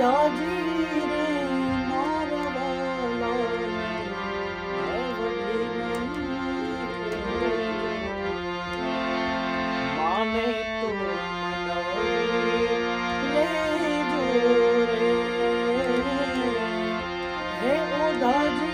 દાજી રે મારવાલો માને તો લે જો રે. હે ઓ દાજી